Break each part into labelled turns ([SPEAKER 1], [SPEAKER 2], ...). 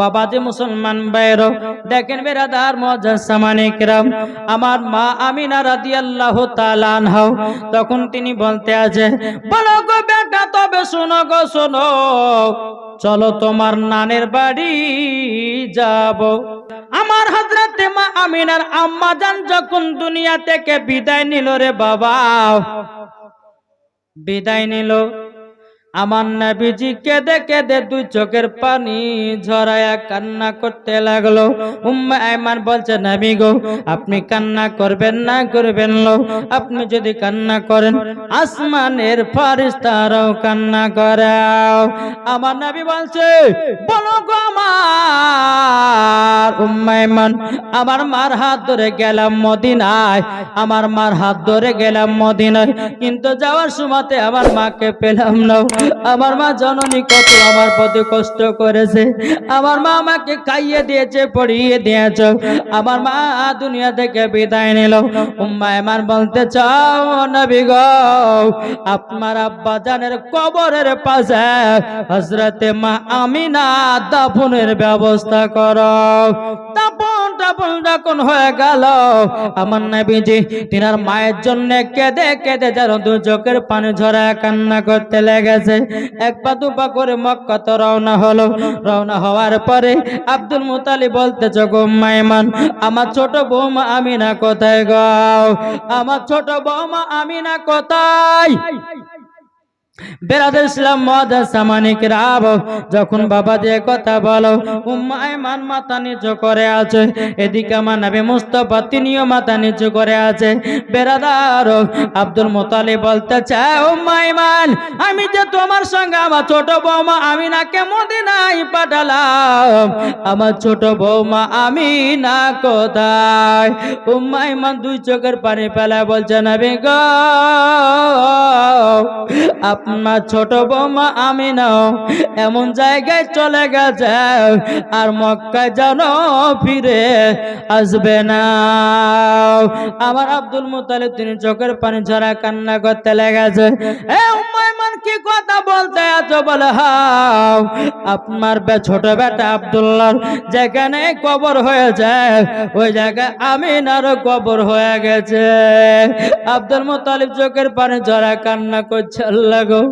[SPEAKER 1] বাবা যে মুসলমান বাইর দেখেন বেরাদার মজা সামানিকরাম আমার মা আমিনা রাদিয়াল্লাহু তাআলা আনহা, তখন তিনি বলতে আছে, বলো গো বেটা, তবে শোনো গো, শোনো, চলো তোমার নানের বাড়ি যাব। আমার হজরতে মা আমিনার আম্মা জান যখন দুনিয়া থেকে বিদায় নিল রে বাবা, বিদায় নিল। আমার নবীজি কেঁদে কেঁদে দুই চোখের পানি ঝরায়া কান্না করতে লাগল। উম্মা আয়মান বলছে, নবী গো, আপনি কান্না করবেন না, করবেন লো আপনি যদি কান্না করেন, আসমানের ফারিস্তারাও কান্না করাও আমার নবী বলছে, বলো গো আমার উম্মা আয়মান, আমার মার হাত ধরে গেলাম মদিনায়, আমার মার হাত ধরে গেলাম মদিনায়, কিন্তু যাওয়ার সময়তে আমার মাকে পেলাম না। আমার মা জননী কত আমার প্রতি কষ্ট করেছে। আমার মা আমাকে খাইয়ে দিয়েছে, পড়িয়ে দিয়েছে। আমার মা দুনিয়া থেকে বিদায় নিল। এমান বলতে চাও, নবী গো, আপনার আব্বা জানের কবরের পাশে হজরতে মা আমিনা দাফনের ব্যবস্থা করো। দাফন যখন হয়ে গেল? আমার তিনার মায়ের জন্য কেঁদে কেঁদে যেন পানি ঝরা কান্না করতে লেগেছে। এক পা দু পা করে মক্কা তো রওনা হলো। রওনা হওয়ার পরে আব্দুল মুতালি বলতেছ, গো মাইমান, আমার ছোট বৌমা আমিনা কোথায় গাও আমার ছোট বৌমা আমিনা কোথায়? বেরাদ ইসলাম রাব, যখন বাবা যে কথা বলো, উম্মায় মান মাথা নিচু করে আছে, এদিকে আমার নবী মুস্তফা তিনিও মাথা নিচু করে আছে। বেরাদার আব্দুল মোতালি বলতে চায় মান, আমি যে তোমার সঙ্গে আমার ছোট বৌমা আমি না কেমন দিনাই পাঠালাম, আমার ছোট বৌমা আমি না কোথায়? উম্মায় মান দুই চোখের পানি ফেলায় বলছে, নবী গো আপনার ছোট বৌমা আমি নাও এমন জায়গায় চলে গেছে, আর মক্কায় যেন ফিরে আসবে না। আমার আব্দুল মোতালে তিনি চোখের পানি ঝরা কান্না করতে লেগেছে। কি কথা বলতে আছো বলে হাও? আপনার ছোট বেটা আব্দুল্লাহ যেখানে কবর হয়েছে, ওই জায়গায় আমিনারও কবর হয়ে গেছে। আব্দুল মুতালিব চোখের পানি ঝরা কান্না করছে, আল্লাহ গো।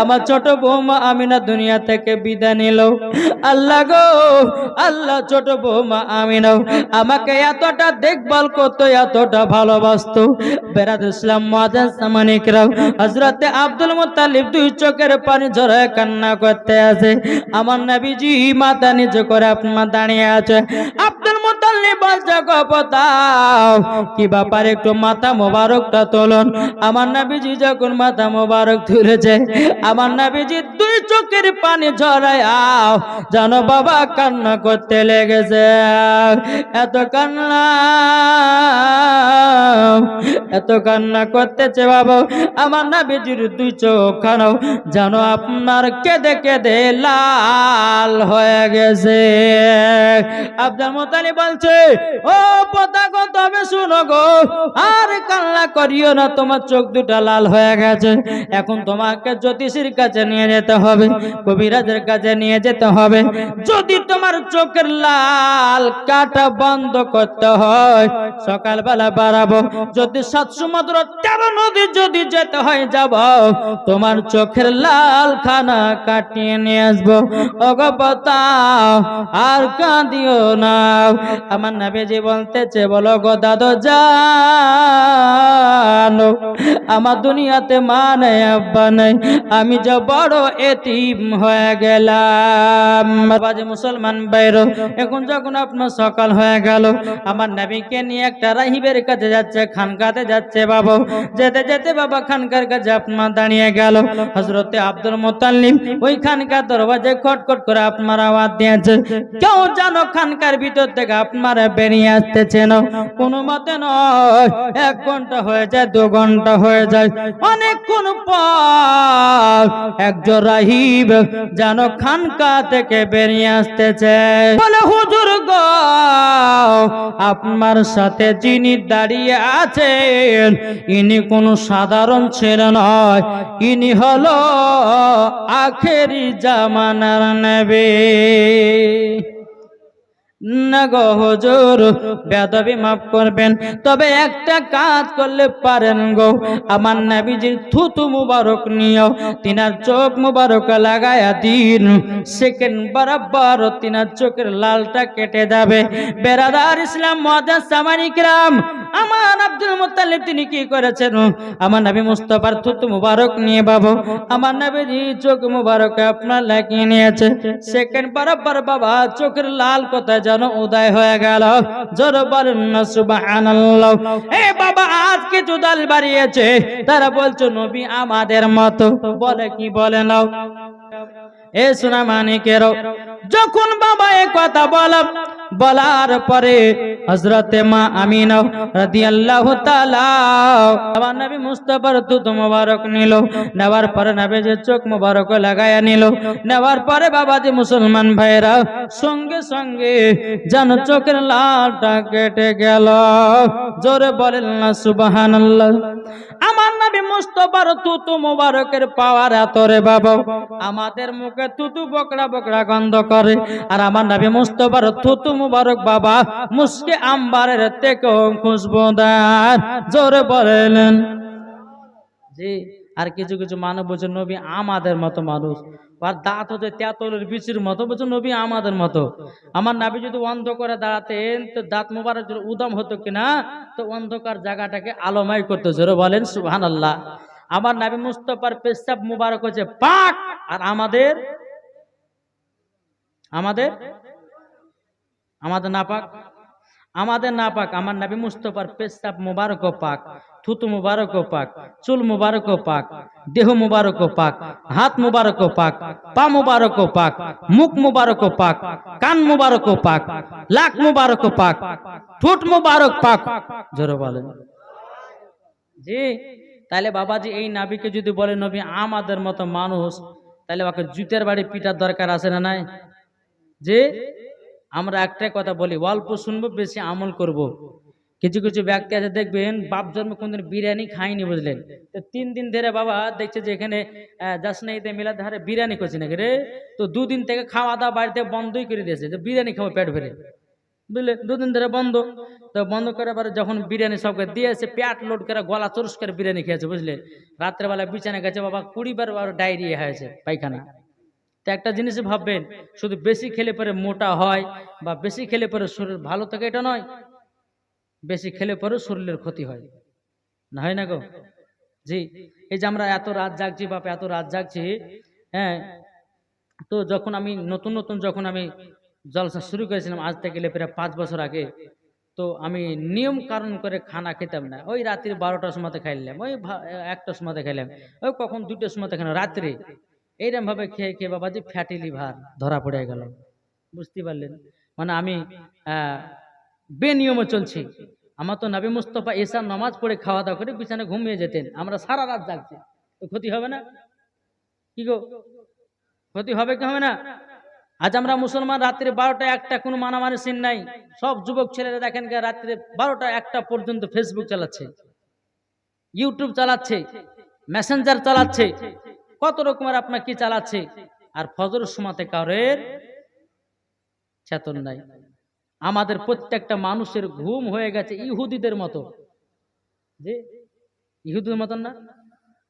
[SPEAKER 1] আমার ছোট বৌমা আমিনা দুনিয়া থেকে বিদায় নিল। আল্লাহ গো, আল্লাহ ছোট বৌমা আমিনা, আমাকে এতটা দেখভাল করতো, এতটা ভালোবাসতো। বেরাদ ইসলাম মাদান সামানিকরাও হজরতে আব্দুল মুতালিব দুই চোখের পানি ঝরায় কান্না করতে আছে আমার নাবিজি মাতা নিচু করে আপনার দাঁড়িয়ে আছে। গপতাও কি ব্যাপার একটু মাথা মোবারকটা তোলন। আমার নবীজি যখন মাথা মোবারক তুলেছে, আমার নবীজি দুই চোখের পানি ঝরায় জানো বাবা কান্না করতে লেগেছে। এত কান্না এত কান্না করতেছে বাবা, আমার নবীজির দুই চোখ খানো জানো আপনার কেঁদে কেঁদে লাল হয়ে গেছে। আব্দুল মোতালি বলছে, ও পতাকা, তবে শুনো গো, আর কান্না করিও না, তোমার চোখ দুটা লাল হয়ে গেছে। এখন তোমাকে জ্যোতিষীর কাছে নিয়ে যেতে হবে, কবিরাজের কাছে নিয়ে যেতে হবে। যদি তোমার চোখের লাল কাটা বন্ধ করতে হয়, সকালবেলা বাড়াবো। যদি সাতশো মাত্র তেরো নদী যদি যেতে হয়, যাব। তোমার চোখের লাল খানা কাটিয়ে নিয়ে আসব। অগপতাও আর কাঁদিও না। আমার নাবিজি বলতেছে, বলো গো দাদু জানো, আমার দুনিয়াতে মা নেই আব্বা নেই। আমি যে বড় এতিম হয়ে গেলাম। বাজে মুসলমান বাইর এখন যখন আপনার সকাল হয়ে গেল, আমার নবীকে নিয়ে একটা রাহিবের কাছে যাচ্ছে, খানকাতে যাচ্ছে বাবা। যেতে যেতে বাবা খানকার কাছে আপনার দাঁড়িয়ে গেল। হজরতে আব্দুল মোতাল্লিম ওই খানকার দরওয়াজে খটখট করে আপনার আওয়াজ দিয়েছে, কেউ জানো খানকার ভিতর থেকে আপনার বেরিয়ে আসতেছেন কোনো মতে নয়, এক ঘণ্টা হয়ে যায়, দু ঘণ্টা হয়ে যায়। অনেকক্ষণ পর একজন রাহিব যেন খানকা থেকে বেরিয়ে আসতেছে। বলে, হুজুর গো, আপনার সাথে যিনি দাঁড়িয়ে আছেন, ইনি কোনো সাধারণ ছেলে নয়। ইনি হলো আখেরি জামানার নেবে। না গো হুজুর, বেদবি মাফ করবেন। তবে একটা কাজ করলে পারেন গো। আমার নাবিজির থুতু মুবারক নিও, তিনার চোখ মুবারক লাগায়া দিন। সেকেন্ড বরাবর তিনার চোখের লালটা কেটে যাবে। বেরাদার ইসলাম, মহাদাস সামানিকরাম আমার আব্দুল মুত্তালিব তিনি কি করেছেন? আমার নবী মুস্তফার থুতু মুবারক নিয়ে বাবু, আমার নবীজি চোখ মুবারক আপনার লাগিয়ে নিয়েছে। সেকেন্ড বরাবর বাবা, চোখের লাল কোথায় যেন উদয় হয়ে গেল। জোর বলেন বাবা, আজ কিছু দল বাড়িয়েছে। তারা বলছো, নবী আমাদের মতো। বলে কি বলে নাও? এ সোনা মানিকেরও যখন বাবা এ কথা বল, বলার পরে মা মোবারক পরে যে চোখ লাগায়া নেওয়ার পরে বাবা মুসলমান সঙ্গে সঙ্গে যেন কেটে জোরে বলেন না, সুবহানাল্লাহ। আমার নবী মুস্তফার তুতু মোবারকের পাওয়ার আতরে বাবা। আমাদের মুখে তুতু বকড়া বকড়া গন্ধ করে। আর আমার নবী মুস্তফার তুতু মুবারক বাবা, মুসকে আম্বারের থেকে খুশবুদার জোরে বলেন। জি। আর কিছু কিছু মানুষ বলছে নবী আমাদের মতো মানুষ। আর দাঁত হচ্ছে তেঁতলের বিচির মতো বলছে নবী আমাদের মতো। আমার নাবি যদি অন্ধ করে দাঁড়াতেন, তো দাঁত মোবারক যদি উদম হতো কিনা, তো অন্ধকার জায়গাটাকে আলোময় করতো, জোরে বলেন সুহান আল্লাহ আমার নাবি মুস্তফার পেশাব মুবারক হচ্ছে পাক। আর আমাদের? আমাদের? আমাদের না পাক আমাদের না পাক আমার নাবি মুস্তফার পেশাব মুবারক পাক, থুতু মুবারক পাক, চুল মুবারক পাক, দেহ মুবারক পাক, হাত মুবারক পাক, পা মুবারক পাক, মুখ মুবারক পাক, কান মুবারক পাক, লাক মুবারক পাক, ঠোঁট মুবারক পাক। জোরে বলেন। জি তাহলে বাবাজি, এই নাবিকে যদি বলে, নবী, আমাদের মতো মানুষ তাহলে ওকে জুতের বাড়ি পিটার দরকার আছে না নাই? যে আমরা একটাই কথা বলি, অল্প শুনব, বেশি আমল করব। কিছু কিছু ব্যক্তি আছে, দেখবেন বাপ জন্ম কোনদিন বিরিয়ানি খাইনি বুঝলেন। তো তিন দিন ধরে বাবা দেখছে যে এখানে জাসনাইতে মিলাদ ধারে বিরিয়ানি করছে নাকি রে? তো দুদিন থেকে খাওয়া দাওয়া বাড়িতে বন্ধই করে দিয়েছে যে বিরিয়ানি খাব পেট ভরে। বুঝলে দুদিন ধরে বন্ধ। তো বন্ধ করে পরে যখন বিরিয়ানি সবকে দিয়েছে প্যাট লোড করে গলা চরস করে বিরিয়ানি খেয়েছে বুঝলে রাত্রেবেলা বিছানা গেছে, বাবা কুড়ি বার ডায়রিয়া হয়েছে, পায়খানা। তো একটা জিনিস ভাববেন, শুধু বেশি খেলে পরে মোটা হয় বা বেশি খেলে পরে শরীর ভালো থাকে, এটা নয়। বেশি খেলে পরে শরীরের ক্ষতি হয়। না হয় না গো? জি, এই যে আমরা এত রাত জাগছি, বাপ, এত রাত জাগছি হ্যাঁ তো যখন আমি নতুন নতুন যখন আমি জলসা শুরু করেছিলাম, আজ থেকে প্রায় পাঁচ বছর আগে, তো আমি নিয়ম কারণ করে খানা খেতাম না। ওই রাত্রি বারোটার সময়তে খাইলাম, ওই একটার সময়তে খাইলাম, ওই কখন দুটোর সময়তে খাইলাম, রাত্রে। এইরকম ভাবে খেয়ে খেয়ে বাবা যে ফ্যাটি লিভার ধরা পড়ে গেল। বুঝতে পারলেন? মানে আমি বেনিয়মে চলছি। আমার তো নবী মুস্তফা এসা নামাজ পড়ে খাওয়া দাওয়া করে বিছানে ঘুমিয়ে যেতেন। আমরা সারা রাত জাগছি। তো ক্ষতি হবে না? কি গো? ক্ষতি হবে কি হবে না? আজ আমরা মুসলমান, রাত্রে বারোটা একটা কোনো মানামানি সিন নাই। সব যুবক ছেলেরা দেখেন রাত্রে বারোটা একটা পর্যন্ত ফেসবুক চালাচ্ছে। ইউটিউব চালাচ্ছে। মেসেঞ্জার চালাচ্ছে। কত রকমের আপনার কি চালাচ্ছে? আর ফজর সমাতে কারের চেতন নাই। আমাদের প্রত্যেকটা মানুষের ঘুম হয়ে গেছে ইহুদিদের মতো। যে ইহুদিদের মতন না?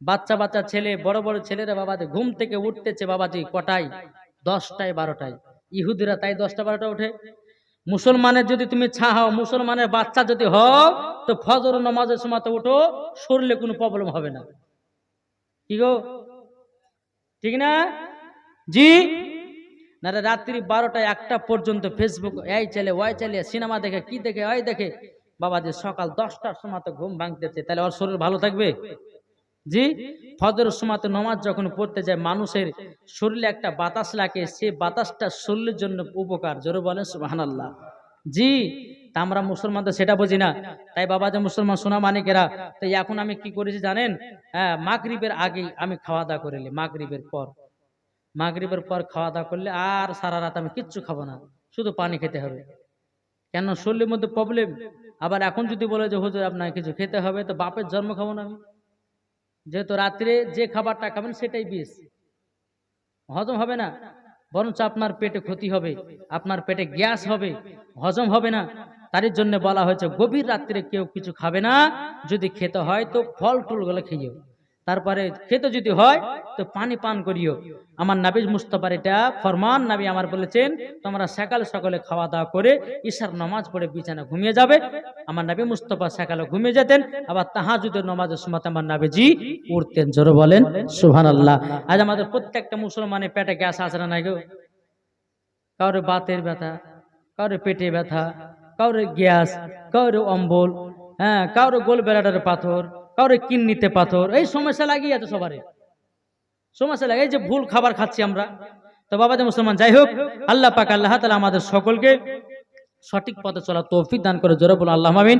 [SPEAKER 1] বাচ্চা বাচ্চা ছেলে, বড় বড় ছেলেরা বাবাজি ঘুম থেকে উঠতেছে বাবাজি, কটায়? দশটায়, বারোটায়। ইহুদিরা তাই দশটা, বারোটা উঠে মুসলমানের যদি তুমি ছা হও, মুসলমানের বাচ্চা যদি হও, তো ফজর নমাজের সময় উঠো, শরীরে কোনো প্রবলেম হবে না। কি গো? ঠিক না? জি? না রাত্রি বারোটা একটা পর্যন্ত ফেসবুক এই চলে ওই চলে সিনেমা দেখে, কি দেখে, ওই দেখে। বাবা যে সকাল দশটার সময় তো ঘুম ভাঙতেছে, তাহলে ওর শরীর ভালো থাকবে? জি? ফজর সময় নমাজ যখন পড়তে যায়, মানুষের শরীরে একটা বাতাস লাগে, সে বাতাসটা শরীরের জন্য উপকার। জোরে বলেন সুহান আল্লাহ জি, তা আমরা মুসলমান তো সেটা বুঝি না। তাই বাবা যে মুসলমান, সোনা মানিকেরা, তাই এখন আমি কি করেছি জানেন? হ্যাঁ মাগরিবের আগে আমি খাওয়া দাওয়া করে নিই, মাগরিবের পর। মাগরিবের পর খাওয়া দাওয়া করলে আর সারা রাত আমি কিচ্ছু খাব না, শুধু পানি খেতে হবে। কেন? শরীরের মধ্যে প্রবলেম আবার এখন যদি বলে যে, হুজুর আপনার কিছু খেতে হবে, তো বাপের জন্ম খাব না আমি? যেহেতু রাত্রে যে খাবারটা খাবেন সেটাই বিষ। হজম হবে না। বরঞ্চ আপনার পেটে ক্ষতি হবে, আপনার পেটে গ্যাস হবে, হজম হবে না। তার জন্য বলা হয়েছে, গভীর রাত্রে কেউ কিছু খাবে না। যদি খেতে হয় তো ফল টুলগুলো খেয়েও তারপরে খেতে যদি হয়, তো পানি পান করিও। আমার নাবিজ মুস্তফার এটা ফরমান, নাবি আমার বলেছেন, তোমরা সকালে সকালে খাওয়া দাওয়া করে ঈশার নামাজ পড়ে বিছানা ঘুমিয়ে যাবে। আমার নাবি মুস্তফা সকালে ঘুমিয়ে যেতেন, আবার তাহাজুদের নামাজের সময় আমার নাবিজি উঠতেন, জোরে বলেন সুহান আল্লাহ আজ আমাদের প্রত্যেকটা মুসলমানের পেটে গ্যাস আছে না গো? কারোর বাতের ব্যথা, কারোর পেটে ব্যথা, কারোর গ্যাস, কারোর অম্বল হ্যাঁ কারোর গোল বেড়াটার পাথর কারোর কিডনিতে পাথর। এই সমস্যা লাগিয়ে আছে সবার। সমস্যা লাগে এই যে ভুল খাবার খাচ্ছি আমরা। তো বাবা যে মুসলমান, যাই হোক, আল্লাহ পাক, আল্লাহ তালা আমাদের সকলকে সঠিক পথে চলা তৌফিক দান করে জোরে বলুন আল্লাহ আমিন।